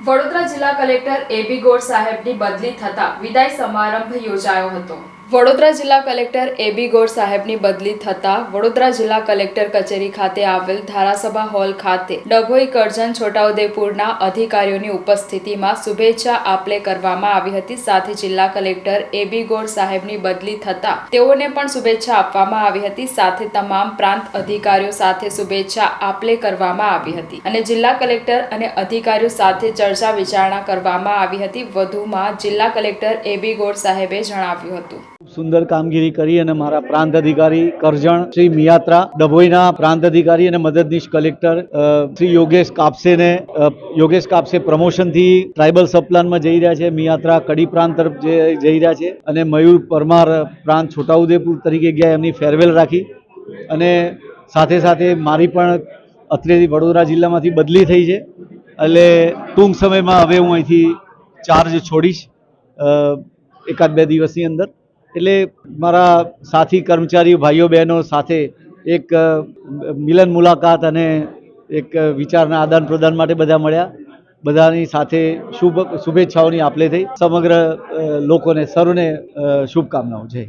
વડોદરા જિલ્લા કલેક્ટર એબી ગોર સાહેબની બદલી થતાં વિદાય સમારંભ યોજાયો હતો. વડોદરા જિલ્લા કલેક્ટર એબી ગોર સાહેબની બદલી થતા વડોદરા જિલ્લા કલેક્ટર કચેરી ખાતે આવેલ ધારાસભા હોલ ખાતે ડભોઈ કરજણ છોટાઉદેપુરના અધિકારીઓની ઉપસ્થિતિમાં શુભેચ્છા આપલે કરવામાં આવી હતી. સાથે જિલ્લા કલેક્ટર એબી ગોર સાહેબની બદલી થતા તેઓને પણ શુભેચ્છા આપવામાં આવી હતી. સાથે તમામ પ્રાંત અધિકારીઓ સાથે શુભેચ્છા આપલે કરવામાં આવી હતી અને જિલ્લા કલેક્ટર અને અધિકારીઓ સાથે ચર્ચા વિચારણા કરવામાં આવી હતી. વધુમાં જિલ્લા કલેક્ટર એબી ગોર સાહેબે જણાવ્યું હતું. સુંદર કામગીરી કરી અને મારા પ્રાંત અધિકારી કરજણ શ્રી મિયાત્રા ડભોઈના પ્રાંત અધિકારી અને મદદનીશ કલેક્ટર શ્રી યોગેશ કાપસેને યોગેશ કાપસે પ્રમોશનથી ટ્રાઇબલ સબપ્લાનમાં જઈ રહ્યા છે. મિયાત્રા કડી પ્રાંત તરફ જઈ રહ્યા છે અને મયુર પરમાર પ્રાંત છોટાઉદેપુર તરીકે ગયા એમની ફેરવેલ રાખી અને સાથે સાથે મારી પણ અત્રેથી વડોદરા જિલ્લામાંથી બદલી થઈ છે. એટલે ટૂંક સમયમાં હવે હું અહીંથી ચાર્જ છોડીશ એકાદ બે દિવસની અંદર. એટલે મારા સાથી કર્મચારી ભાઈઓ, બહેનો સાથે એક મિલન મુલાકાત અને એક વિચારના આદાન પ્રદાન માટે બધા મળ્યા. બધાની સાથે શુભ, શુભેચ્છાઓની આપલે થઈ. સમગ્ર લોકોને સર્વને શુભકામનાઓ. છે